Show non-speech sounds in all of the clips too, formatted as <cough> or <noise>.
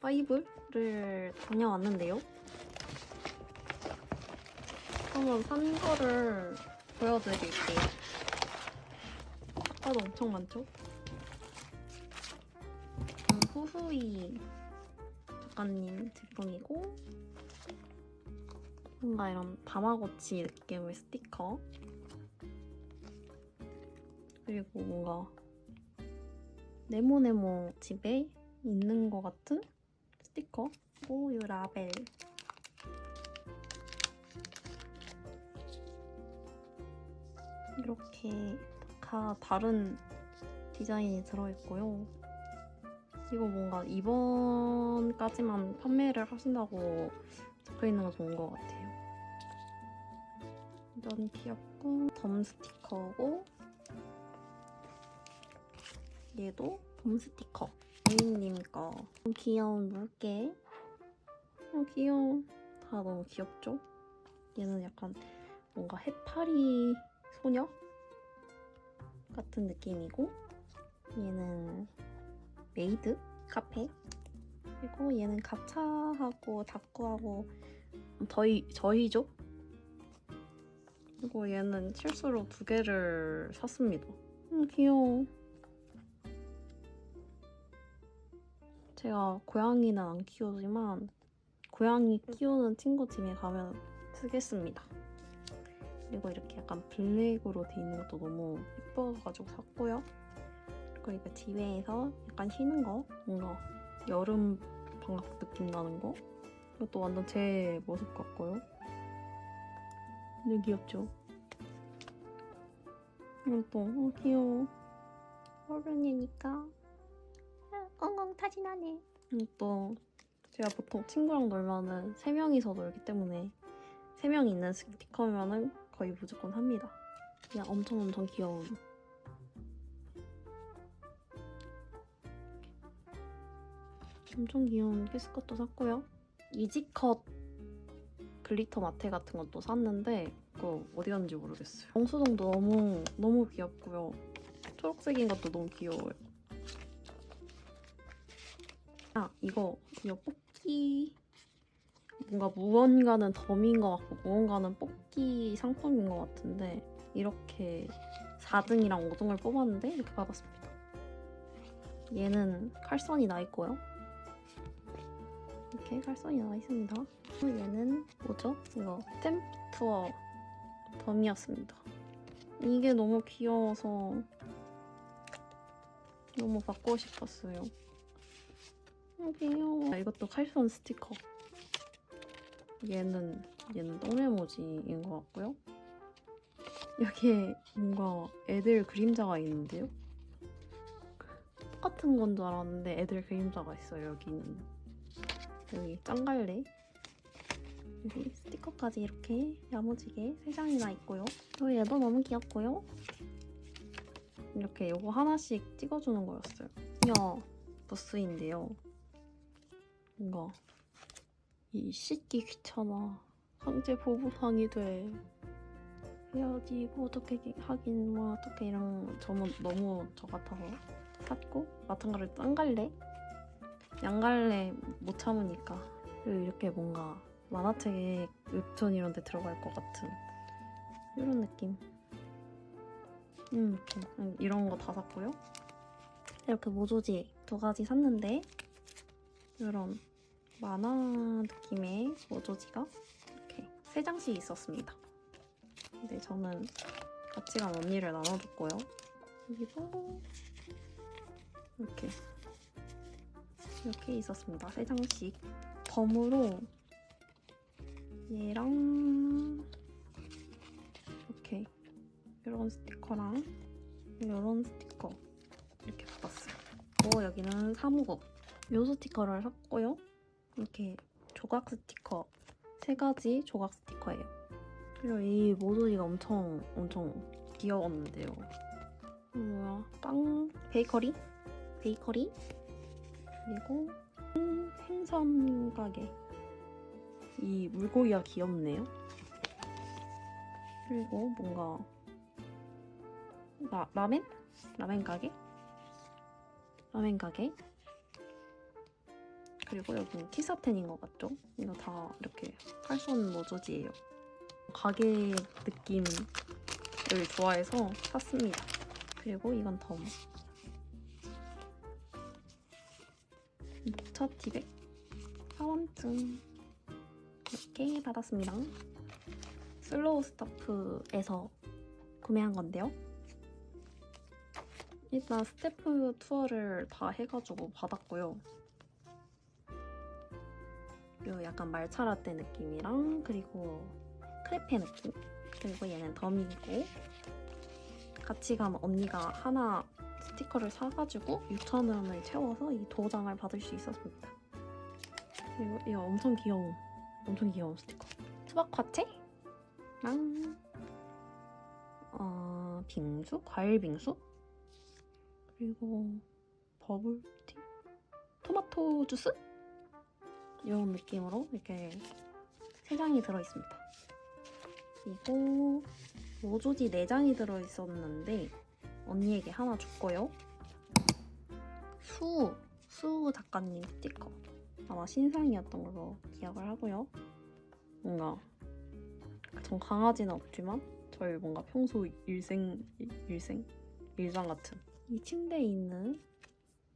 5를 다녀왔는데요. 한번 산 거를 보여드릴게요. 아까도 엄청 많죠? 음, 후후이 작가님 제품이고 뭔가 이런 다마고치 느낌의 스티커 그리고 뭔가 네모네모 집에 있는 것 같은 스티커? 이 라벨. 이렇게 다 다른 디자인이 들어있고요. 이거 뭔가 이번까지만 판매를 하신다고 적혀있는 거 좋은 것 같아요. 완전 귀엽고 덤 스티커고 얘도 봄 스티커. 아이님 거. 너무 귀여운 물개. 어, 귀여워. 다 너무 귀엽죠? 얘는 약간 뭔가 해파리 소녀 같은 느낌이고 얘는 메이드 카페 그리고 얘는 가차하고 다꾸하고 저희 저희죠? 그리고 얘는 실수로 두 개를 샀습니다. 음, 귀여워. 제가 고양이는 안 키우지만 고양이 키우는 친구 집에 가면 쓰겠습니다. 그리고 이렇게 약간 블랙으로 돼 있는 것도 너무 예뻐가지고 샀고요. 그리고 이거 집에서 약간 쉬는 거 뭔가 여름 방학 느낌 나는 거 이것도 완전 제 모습 같고요. 근데 귀엽죠? 이것도 어, 귀여워. 어른이니까 엉엉 타진하네. 또 제가 보통 친구랑 놀면은 세 명이서 놀기 때문에 세 명 있는 스티커면은 거의 무조건 합니다. 그냥 엄청 엄청 귀여운. 엄청 귀여운 캐스컷도 샀고요. 이지컷 글리터 마테 같은 것도 샀는데 그거 어디 갔는지 모르겠어요. 영수증도 너무 너무 귀엽고요. 초록색인 것도 너무 귀여워요. 아 이거 이거 뽑기 뭔가 무언가는 덤인 것 같고 무언가는 뽑기 상품인 것 같은데 이렇게 4등이랑 5등을 뽑았는데 이렇게 받았습니다. 얘는 칼선이 나 있고요. 이렇게 칼선이 나와 있습니다. 얘는 뭐죠? 이거 스탬프 투어 덤이었습니다. 이게 너무 귀여워서 너무 받고 싶었어요. 어, 귀여워. 아, 이것도 칼손 스티커. 얘는 얘는 똥레모지인 것 같고요. 여기에 뭔가 애들 그림자가 있는데요. 똑같은 건 줄 알았는데 애들 그림자가 있어요. 여기는 여기 짱갈래. 여기 스티커까지 이렇게 야무지게 세 장이나 있고요. 또 얘도 너무 귀엽고요. 이렇게 요거 하나씩 찍어주는 거였어요. 야 부스인데요. 뭔가 이 씻기 귀찮아. 강제 보부상이 돼. 해야지 뭐 어떻게 하긴 뭐 어떻게 이런 거 저는 너무 저 같아서. 샀고 마찬가지로 짱갈래? 양갈래 못 참으니까. 그리고 이렇게 뭔가 만화책에 웹툰 이런 데 들어갈 것 같은 이런 느낌. 음, 음, 이런 거 다 샀고요. 이렇게 모조지 두 가지 샀는데 이런 만화 느낌의 모조지가 이렇게 세 장씩 있었습니다. 근데 저는 같이 간 언니를 나눠줬고요. 여기도 이렇게 이렇게 있었습니다. 세 장씩 덤으로 얘랑 이렇게 이런 스티커랑 이런 스티커 이렇게 받았어요. 여기는 사무국 요 스티커를 샀고요. 이렇게 조각 스티커 세 가지 조각 스티커예요. 그리고 이 모조리가 엄청 엄청 귀여웠는데요. 뭐야? 빵 베이커리 베이커리 그리고 행- 행선 가게 이 물고기가 귀엽네요. 그리고 뭔가 라, 라멘 라멘 가게 라멘 가게 그리고 여기는 키사텐인 것 같죠? 이거 다 이렇게 칼손 모조지예요. 가게 느낌을 좋아해서 샀습니다. 그리고 이건 덤. 첫 티백 사원증 이렇게 받았습니다. 슬로우 스타프에서 구매한 건데요. 일단 스태프 투어를 다 해가지고 받았고요. 요 약간 말차라떼 느낌이랑 그리고 크레페 느낌? 그리고 얘는 덤이고 같이 간 언니가 하나 스티커를 사가지고 6,000원을 채워서 이 도장을 받을 수 있었습니다. 그리고 이거 엄청 귀여운 엄청 귀여운 스티커. 수박 화채랑 어, 빙수? 과일 빙수? 그리고 버블티? 토마토 주스 이런 느낌으로 이렇게 세 장이 들어 있습니다. 그리고 모조지 네 장이 들어 있었는데 언니에게 하나 줬고요. 수, 수 작가님 스티커. 아마 신상이었던 걸로 기억을 하고요. 뭔가 전 강아지는 없지만 저희 뭔가 평소 일생 일생 일상 같은 이 침대에 있는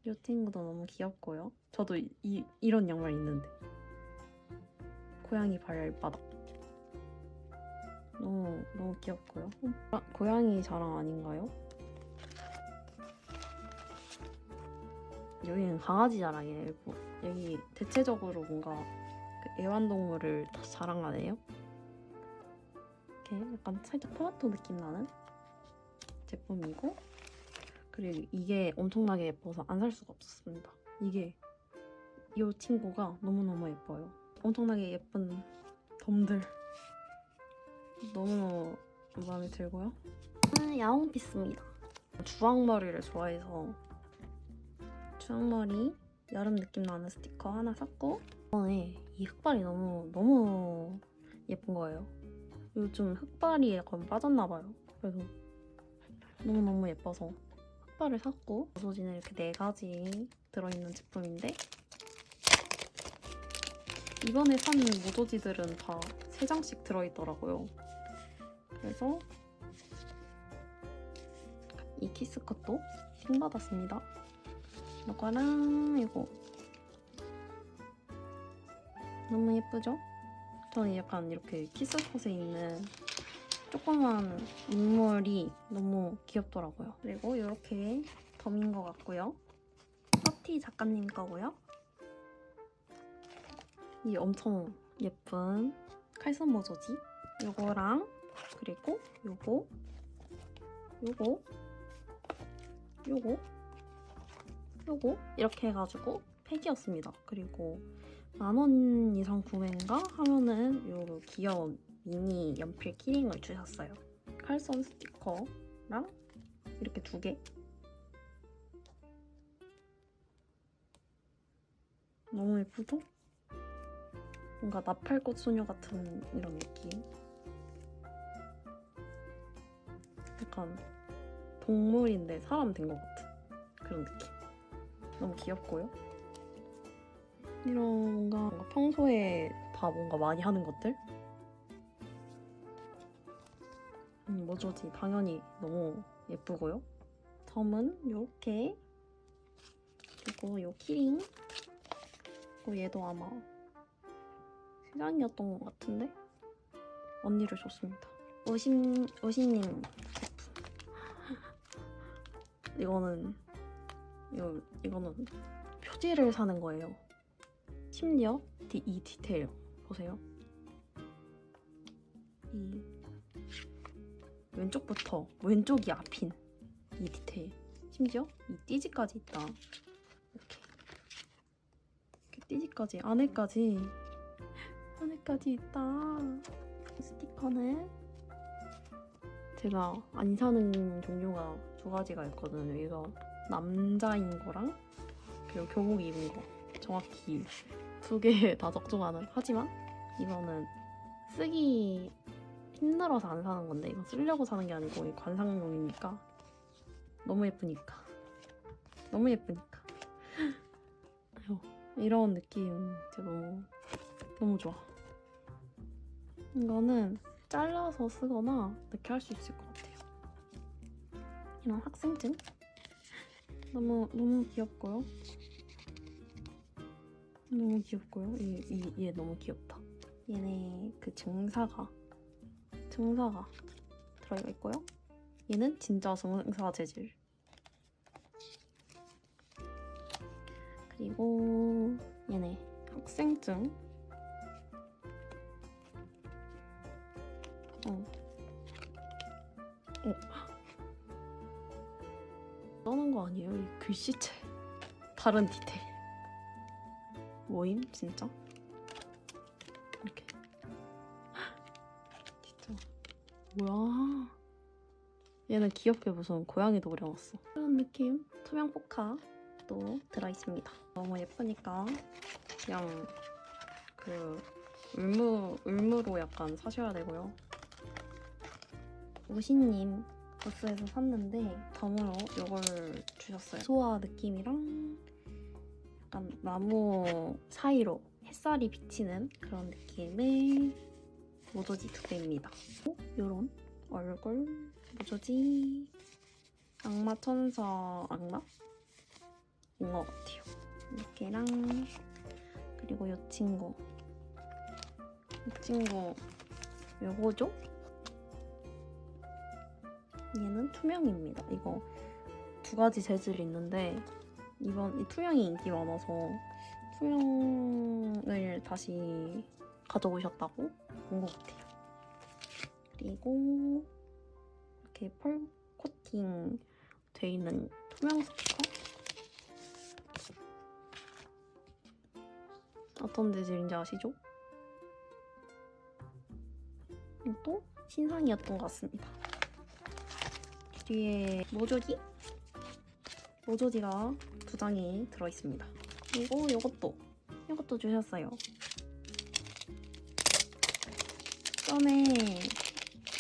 이 친구도 너무 귀엽고요. 저도 이, 이 이런 양말 있는데 고양이 발바닥 너무 너무 귀엽고요. 아, 고양이 자랑 아닌가요? 여기는 강아지 자랑이에요. 뭐, 여기 대체적으로 뭔가 그 애완동물을 다 자랑하네요. 이렇게 약간 살짝 토마토 느낌 나는 제품이고 그리고 이게 엄청나게 예뻐서 안 살 수가 없었습니다. 이게 이 친구가 너무너무 예뻐요. 엄청나게 예쁜 덤들 너무너무 마음에 들고요. 아, 야옹 피스입니다. 주황머리를 좋아해서 주황머리 여름 느낌 나는 스티커 하나 샀고 이번에 이 흑발이 너무 너무 예쁜 거예요. 요즘 흑발이 약간 빠졌나 봐요. 그래서 너무너무 예뻐서 흑발을 샀고 모조지는 이렇게 네 가지 들어있는 제품인데 이번에 산 모조지들은 다 세 장씩 들어있더라고요. 그래서 이 키스컷도 신 받았습니다. 이거랑 이거 너무 예쁘죠? 저는 약간 이렇게 키스컷에 있는 조그만 인물이 너무 귀엽더라고요. 그리고 이렇게 덤인 것 같고요. 서티 작가님 거고요. 이 엄청 예쁜 칼선 모조지 요거랑 그리고 요거 요거 요거 요거 이렇게 해가지고 팩이었습니다. 그리고 만 원 이상 구매인가 하면은 요 귀여운 미니 연필 키링을 주셨어요. 칼선 스티커랑 이렇게 두 개. 너무 예쁘죠? 뭔가 나팔꽃 소녀 같은 이런 느낌. 약간 동물인데 사람 된 것 같은 그런 느낌. 너무 귀엽고요. 이런 뭔가, 뭔가 평소에 다 뭔가 많이 하는 것들? 음, 모조지 당연히 너무 예쁘고요. 점은 이렇게 그리고 요 키링 그리고 얘도 아마 시장이었던 것 같은데 언니를 줬습니다. 오신 오신님. <laughs> 이거는 이거 이거는 표지를 사는 거예요. 심지어 디, 이 디테일 보세요. 이 왼쪽부터 왼쪽이 앞인 이 디테일. 심지어 이 띠지까지 있다. 이렇게 이렇게 띠지까지 안에까지 안에까지 있다. 이 스티커는 제가 안 사는 종류가 두 가지가 있거든요. 이거 남자인 거랑 그리고 교복 입은 거 정확히 두 개 <laughs> 다 적중하는 하지만 이거는 쓰기 힘들어서 안 사는 건데 이거 쓰려고 사는 게 아니고 이 관상용이니까 너무 예쁘니까 너무 예쁘니까 <gasps> 이런 느낌 진짜 너무 너무 좋아. 이거는 잘라서 쓰거나 이렇게 할 수 있을 것 같아요. 이런 학생증 너무 너무 귀엽고요. 너무 귀엽고요. 이, 이, 얘 너무 귀엽다. 얘네 그 증사가 증사가 들어가 있고요. 얘는 진짜 증사 재질. 그리고 얘네 학생증. 어. 어. 써는 거 아니에요? 이 글씨체. 다른 디테일. 뭐임 진짜? 뭐야? 얘는 귀엽게 무슨 고양이도 그려놨어. 이런 느낌 투명 포카도 들어있습니다. 너무 예쁘니까 그냥 그 울무 울무로 약간 사셔야 되고요. 우신님 부스에서 샀는데 덤으로 이걸 주셨어요. 소화 느낌이랑 약간 나무 사이로 햇살이 비치는 그런 느낌의 모조지 두 개입니다. 이런 얼굴 모조지 악마 천사 악마 인 것 같아요. 이렇게랑 그리고 이 친구 이 친구 요거죠? 얘는 투명입니다. 이거 두 가지 재질이 있는데 이번 이 투명이 인기 많아서 투명을 다시 가져오셨다고 본 것 같아요. 그리고 이렇게 펄 코팅 돼 있는 투명 스티커 어떤 재질인지 아시죠? 이것도 신상이었던 것 같습니다. 뒤에 모조지 모조지가 두 장이 들어있습니다. 그리고 이것도 이것도 주셨어요. 전에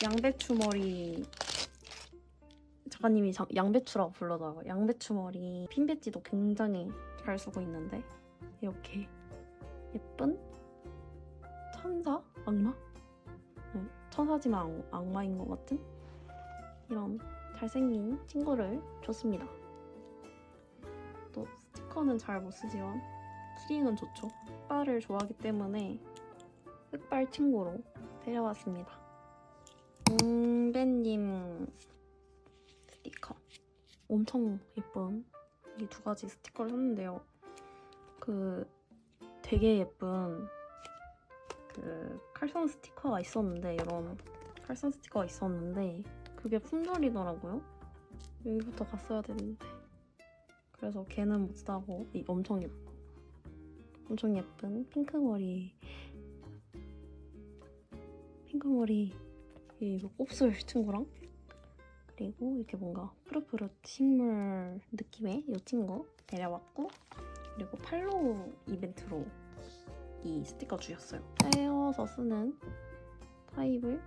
양배추 머리 작가님이 자- 양배추라고 불러더라고요. 양배추 머리 핀 배지도 굉장히 잘 쓰고 있는데 이렇게 예쁜 천사? 악마? 네, 천사지만 악- 악마인 것 같은 이런 잘생긴 친구를 줬습니다. 또 스티커는 잘 못 쓰지만 키링은 좋죠. 흑발을 좋아하기 때문에 흑발 친구로 데려왔습니다. 웅배님 스티커 엄청 예쁜 이 두 가지 스티커를 샀는데요. 그 되게 예쁜 그 칼선 스티커가 있었는데 이런 칼선 스티커가 있었는데 그게 품절이더라고요. 여기부터 갔어야 되는데 그래서 걔는 못 사고 이 엄청 예쁜 엄청 예쁜 핑크 머리 핑크 머리 이 곱슬 친구랑 그리고 이렇게 뭔가 푸릇푸릇 식물 느낌의 이 친구 데려왔고 그리고 팔로우 이벤트로 이 스티커 주셨어요. 떼어서 쓰는 타입을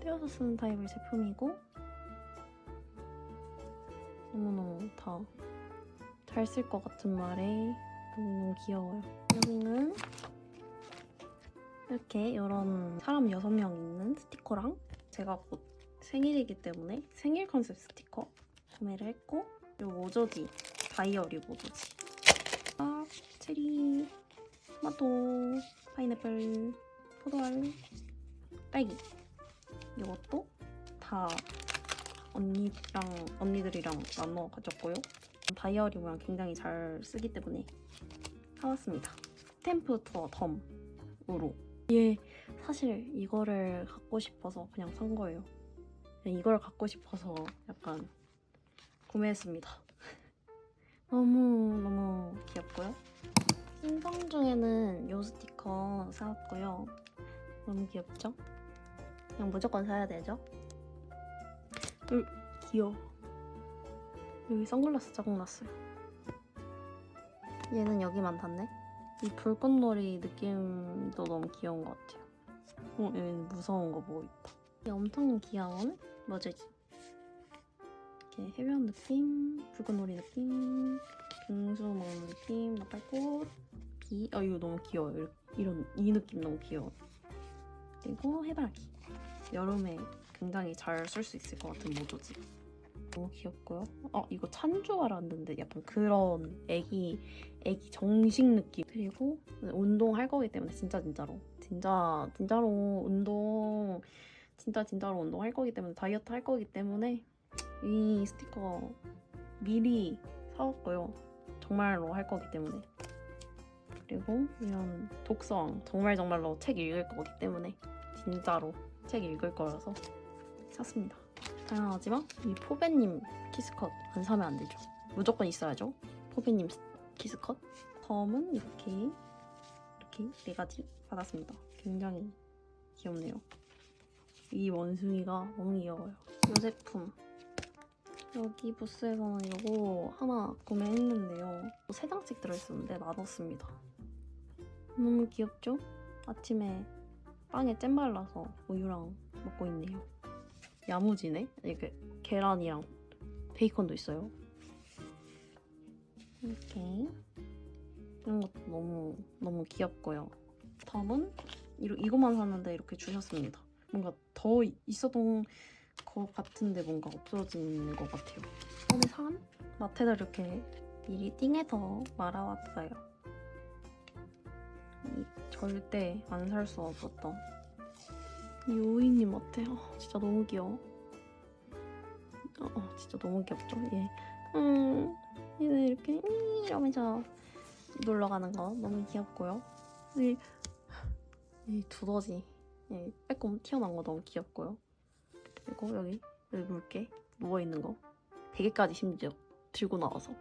떼어서 쓰는 타입의 제품이고 너무너무 다 잘 쓸 것 같은 말에 너무너무 귀여워요. 여기는 이렇게 이런 사람 6명 있는 스티커랑 제가 곧 생일이기 때문에 생일 컨셉 스티커 구매를 했고 그리고 모조지 다이어리 모조지. 아, 체리. 토마토 파인애플 포도알 딸기. 이것도 다 언니랑 언니들이랑 나눠 가졌고요. 다이어리 모양 굉장히 잘 쓰기 때문에 사왔습니다. 스탬프 투어 덤으로 얘 사실 이거를 갖고 싶어서 그냥 산 거예요. 그냥 이걸 갖고 싶어서 약간 구매했습니다. <laughs> 너무 너무 귀엽고요. 신상 중에는 요 스티커 사왔고요. 너무 귀엽죠? 그냥 무조건 사야 되죠? 음, 귀여워. 여기 선글라스 자국 났어요. 얘는 여기만 닿네 이 불꽃놀이 느낌도 너무 귀여운 것 같아요 어, 얘는 무서운 거 보고 있다 이 엄청 귀여운 머지지 이렇게 해변 느낌, 불꽃놀이 느낌 먹는 느낌, 나팔꽃, 비. 아 이거 너무 귀여워요. 이런 이 느낌 너무 귀여워. 그리고 해바라기. 여름에 굉장히 잘 쓸 수 있을 것 같은 모조지. 너무 귀엽고요. 어 이거 찬줄 알았는데 약간 그런 애기 애기 정식 느낌. 그리고 운동할 거기 때문에 진짜 진짜로 진짜 진짜로 운동 진짜 진짜로 운동할 거기 때문에 다이어트 할 거기 때문에 이 스티커 미리 사왔고요. 정말로 할 거기 때문에. 그리고 이런 독서왕 정말 정말로 책 읽을 거기 때문에 진짜로 책 읽을 거라서 샀습니다. 당연하지만 이 포베님 키스컷 안 사면 안 되죠. 무조건 있어야죠. 포베님 키스컷. 덤은 이렇게 이렇게 네 가지 받았습니다. 굉장히 귀엽네요. 이 원숭이가 너무 귀여워요. 이 제품 여기 부스에서는 이거 하나 구매했는데요. 세 장씩 들어있었는데 나눴습니다. 너무 귀엽죠? 아침에 빵에 잼 발라서 우유랑 먹고 있네요. 야무지네? 이게 계란이랑 베이컨도 있어요. 이렇게 이런 것도 너무 너무 귀엽고요. 다음은 이러, 이거만 샀는데 이렇게 주셨습니다. 뭔가 더 있었던 것 같은데 뭔가 없어진 것 같아요. 오늘 산 마트에다 이렇게 미리 띵해서 말아왔어요. 이 절대 안 살 수 없었던 이 오이님 어때요? 진짜 너무 귀여워. 어, 어, 진짜 너무 귀엽죠? 얘, 음, 얘는 이렇게 음, 이러면서 놀러 가는 거 너무 귀엽고요. 이, 이 두더지, 이 빼꼼 튀어나온 거 너무 귀엽고요. 그리고 여기 여기 물개 누워 있는 거 베개까지 심지어 들고 나와서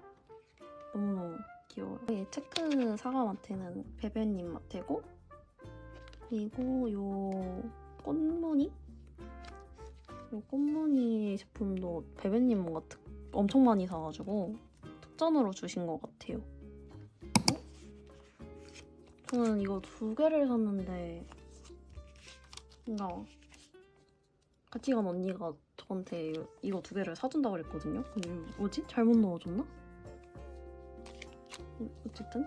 너무 너무 귀여워요. 이 체크 사과마테는 베베님 마테고 그리고 요 꽃무늬 요 꽃무늬 제품도 베베님 뭔가 특, 엄청 많이 사가지고 특전으로 주신 것 같아요. 어? 저는 이거 두 개를 샀는데 뭔가 같이 간 언니가 저한테 이거- 두 개를 사준다고 그랬거든요. 뭐지? 잘못 넣어줬나? 음, 어쨌든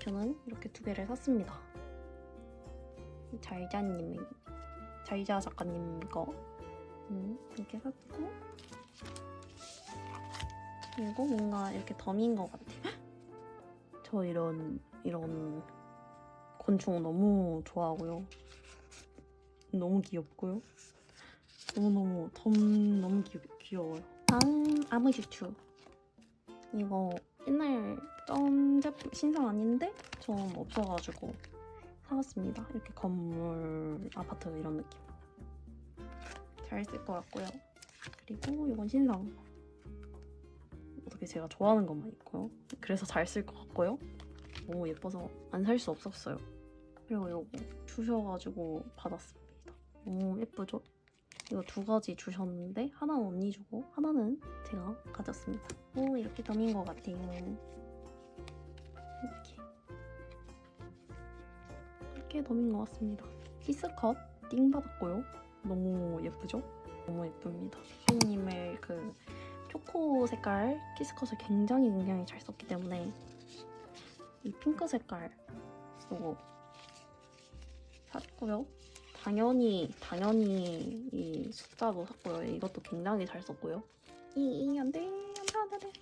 저는 이렇게 두 개를 샀습니다. 잘자님, 잘 자 작가님 거 음, 이렇게 샀고 그리고 뭔가 이렇게 덤인 것 같아요. <gasps> 저 이런 이런 곤충 너무 좋아하고요. 너무 귀엽고요. 너무너무 덤 너무 귀, 귀여워요. 다음 아무슈추. 이거 옛날 전 제품 신상 아닌데 전 없어가지고 사왔습니다. 이렇게 건물 아파트 이런 느낌. 잘 쓸 것 같고요. 그리고 이건 신상. 어떻게 제가 좋아하는 것만 있고요. 그래서 잘 쓸 것 같고요. 너무 예뻐서 안 살 수 없었어요. 그리고 이거 주셔가지고 받았습니다. 너무 예쁘죠? 이거 두 가지 주셨는데 하나는 언니 주고 하나는 제가 가졌습니다. 오 이렇게 덤인 것 같아요. 이렇게 덤인 것 같습니다. 키스컷 띵 받았고요. 너무 예쁘죠? 너무 예쁩니다. 선생님의 그 초코 색깔 키스컷을 굉장히 굉장히 잘 썼기 때문에 이 핑크 색깔 이거 샀고요. 당연히 당연히 이 숫자도 샀고요. 이것도 굉장히 잘 썼고요. 이 안돼 안돼 안돼 안돼.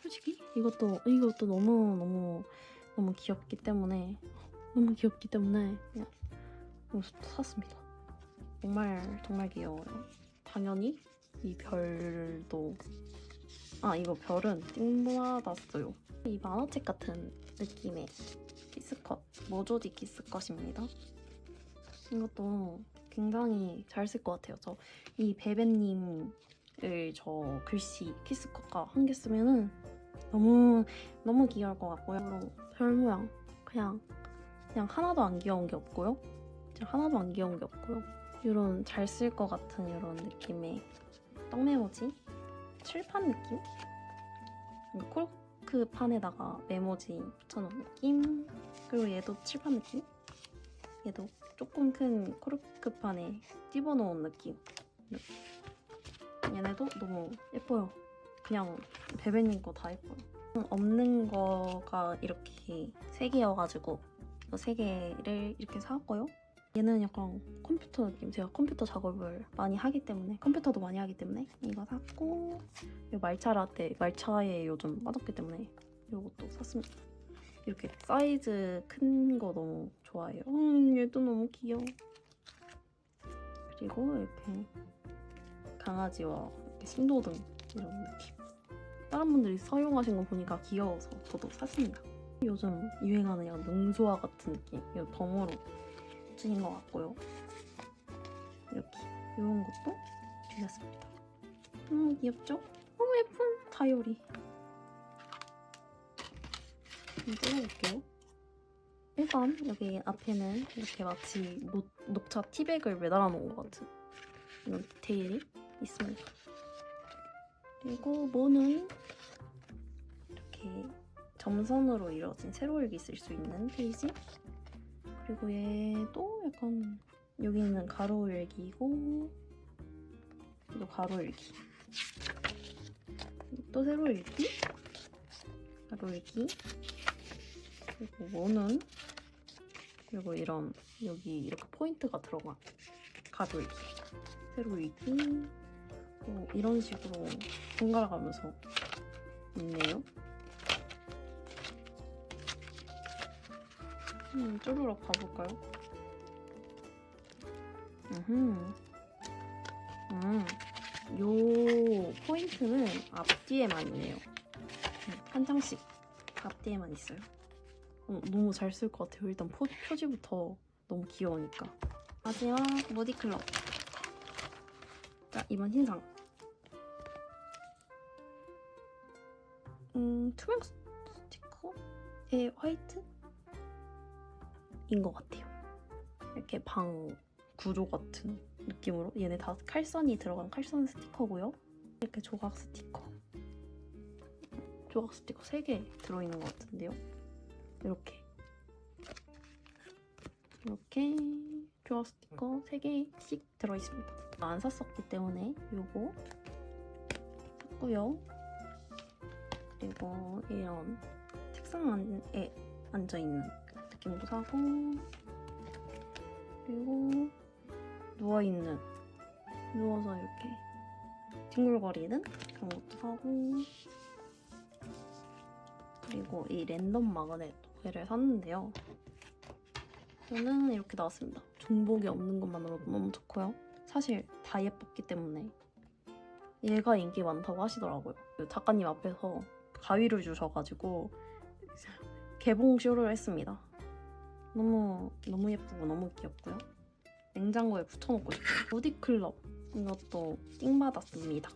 솔직히 이것도 이것도 너무 너무 너무 귀엽기 때문에 너무 귀엽기 때문에 그냥 이것도 샀습니다. 정말 정말 귀여워요. 당연히 이 별도 아 이거 별은 띵받았어요. 이 만화책 같은 느낌의 키스컷 모조디 키스컷입니다. 이것도 굉장히 잘 쓸 것 같아요. 저 이 베베님을 저 글씨 키스컷과 한 개 쓰면은 너무 너무 귀여울 것 같고요. 별 모양 그냥 그냥 하나도 안 귀여운 게 없고요. 하나도 안 귀여운 게 없고요. 이런 잘 쓸 것 같은 이런 느낌의 떡 메모지 칠판 느낌? 코르크 판에다가 메모지 붙여놓은 느낌 그리고 얘도 칠판 느낌 얘도 조금 큰 코르크 판에 찝어놓은 느낌 얘네도 너무 예뻐요 그냥 베베님 거 다 예뻐요. 없는 거가 이렇게 세 개여가지고 이거 세 개를 이렇게 사왔고요. 얘는 약간 컴퓨터 느낌. 제가 컴퓨터 작업을 많이 하기 때문에 컴퓨터도 많이 하기 때문에 이거 샀고 이 말차 라떼 말차에 요즘 빠졌기 때문에 이것도 샀습니다. 이렇게 사이즈 큰 거 너무 좋아해요. 음, 얘도 너무 귀여워. 그리고 이렇게 강아지와 이렇게 신호등 이런 느낌. 다른 분들이 사용하신 거 보니까 귀여워서 저도 샀습니다. 요즘 유행하는 약간 능소화 같은 느낌. 이 덤으로 붙인 것 같고요. 이렇게 이런 것도 주셨습니다. 음 귀엽죠? 너무 예쁜 다이어리. 한번 뜯어볼게요. 일단 여기 앞에는 이렇게 마치 녹, 녹차 티백을 매달아 놓은 것 같은 이런 디테일이 있습니다. 그리고 모는 이렇게 점선으로 이루어진 세로 읽기 쓸수 있는 페이지? 그리고 얘도 약간 여기는 가로 읽기고 또 가로 읽기. 또 세로 읽기? 가로 읽기? 그리고 모는? 그리고 이런 여기 이렇게 포인트가 들어간 가로 읽기. 세로 읽기. 뭐 이런 식으로 번갈아 가면서 있네요. 음, 쪼르륵 가볼까요? 음, 음, 요 포인트는 앞뒤에만 있네요. 음, 한 장씩 앞뒤에만 있어요. 어, 너무 잘 쓸 것 같아요. 일단 포, 표지부터 너무 귀여우니까. 마지막 모디클럽. 자, 이번 흰상. 음, 투명 스티커의 화이트? 인것 같아요. 이렇게 방 구조 같은 느낌으로 얘네 다 칼선이 들어간 칼선 스티커고요. 이렇게 조각 스티커. 조각 스티커 3개 들어있는 것 같은데요. 이렇게. 이렇게 조각 스티커 3개씩 들어있습니다. 안 샀었기 때문에 요거 샀고요. 그리고 이런 책상 에 앉아있는 느낌도 사고 그리고 누워있는 누워서 이렇게 뒹굴거리는 그런 것도 사고 그리고 이 랜덤 마그넷 얘를 샀는데요. 저는 이렇게 나왔습니다. 중복이 없는 것만으로도 너무 좋고요. 사실 다 예뻤기 때문에 얘가 인기 많다고 하시더라고요. 그 작가님 앞에서 가위를 주셔가지고 <laughs> 개봉쇼를 했습니다 너무 너무 예쁘고 너무 귀엽고요. 냉장고에 붙여놓고 싶어요. 무디클럽 이것도 띵 받았습니다.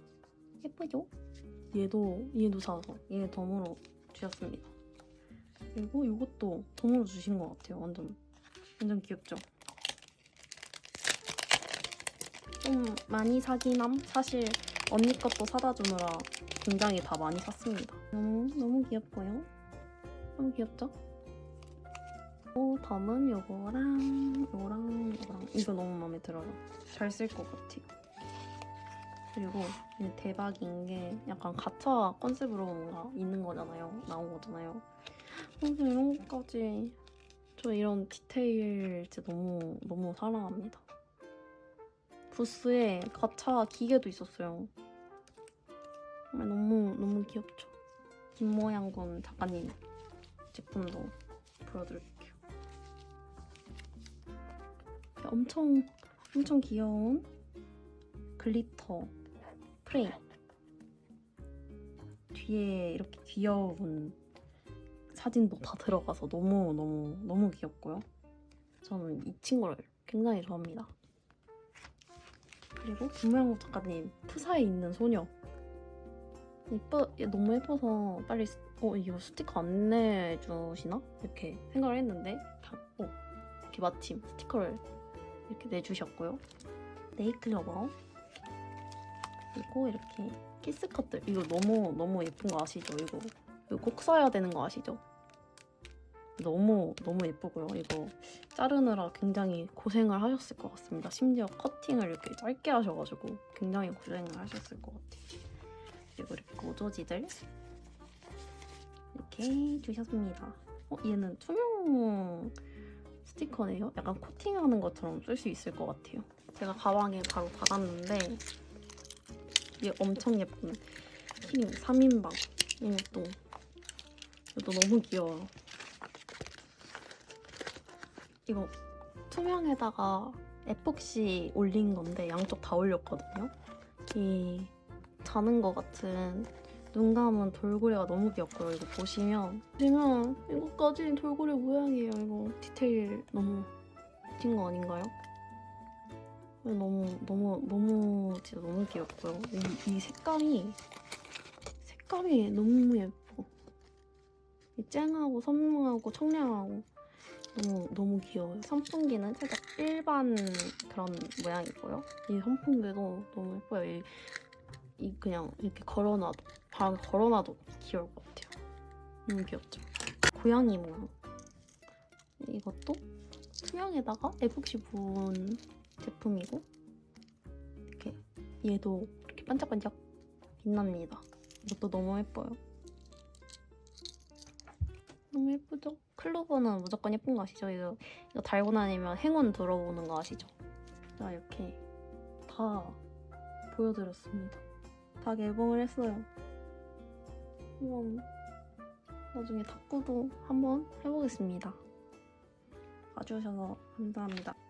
예쁘죠? 얘도 얘도 사서 얘 덤으로 주셨습니다. 그리고 이것도 덤으로 주신 것 같아요. 완전 완전 귀엽죠? 좀 많이 함. 사실 언니 것도 사다 주느라 굉장히 다 많이 샀습니다. 너무 너무 귀엽고요. 너무 귀엽죠? 어, 다음은 요거랑 요거랑 요거랑 이거 너무 마음에 들어요. 잘 쓸 것 같아요. 그리고 대박인 게 약간 가차 컨셉으로 뭔가 있는 거잖아요. 나온 거잖아요. 그래서 이런 것까지 저 이런 디테일 진짜 너무 너무 사랑합니다. 부스에 가차 기계도 있었어요. 너무 너무 귀엽죠. 김모양군 작가님 제품도 보여드릴게요. 엄청 엄청 귀여운 글리터 프레임 뒤에 이렇게 귀여운 사진도 다 들어가서 너무 너무 너무 귀엽고요. 저는 이 친구를 굉장히 좋아합니다. 그리고 김모양국 작가님 프사에 있는 소녀 예뻐 얘 너무 예뻐서 빨리 스- 어 이거 스티커 안 내주시나 이렇게 생각을 했는데 다, 어 이렇게 마침 스티커를 이렇게 내주셨고요. 네이클러버 그리고 이렇게 키스 컷들 이거 너무 너무 예쁜 거 아시죠? 이거 이거 꼭 써야 되는 거 아시죠? 너무 너무 예쁘고요. 이거 자르느라 굉장히 고생을 하셨을 것 같습니다. 심지어 커팅을 이렇게 짧게 하셔가지고 굉장히 고생을 하셨을 것 같아요. 그리고 이렇게 오조지들 이렇게 주셨습니다. 어, 얘는 투명 스티커네요. 약간 코팅하는 것처럼 쓸 수 있을 것 같아요. 제가 가방에 바로 받았는데 이게 엄청 예쁜 키링 3인방 이것도 이것도 너무 귀여워요. 이거 투명에다가 에폭시 올린 건데 양쪽 다 올렸거든요. 이 자는 것 같은 눈 감은 돌고래가 너무 귀엽고요. 이거 보시면 보시면 이거까지 돌고래 모양이에요. 이거 디테일 너무 미친 거 아닌가요? 너무 너무 너무 진짜 너무 귀엽고요. 이, 이 색감이 색감이 너무 예뻐. 이 쨍하고 선명하고 청량하고 너무 너무 귀여워요. 선풍기는 살짝 일반 그런 모양이고요. 이 선풍기도 너무 예뻐요. 이, 이 그냥 이렇게 걸어놔도 바람에 걸어놔도 귀여울 것 같아요. 너무 귀엽죠? 고양이 모양. 이것도 투명에다가 에폭시 부은 제품이고 이렇게 얘도 이렇게 반짝반짝 빛납니다. 이것도 너무 예뻐요. 너무 예쁘죠? 클로버는 무조건 예쁜 거 아시죠? 이거, 이거 달고 다니면 행운 들어오는 거 아시죠? 자 이렇게 다 보여드렸습니다. 다 개봉을 했어요. 한번 나중에 탁구도 한번 해보겠습니다. 봐주셔서 감사합니다.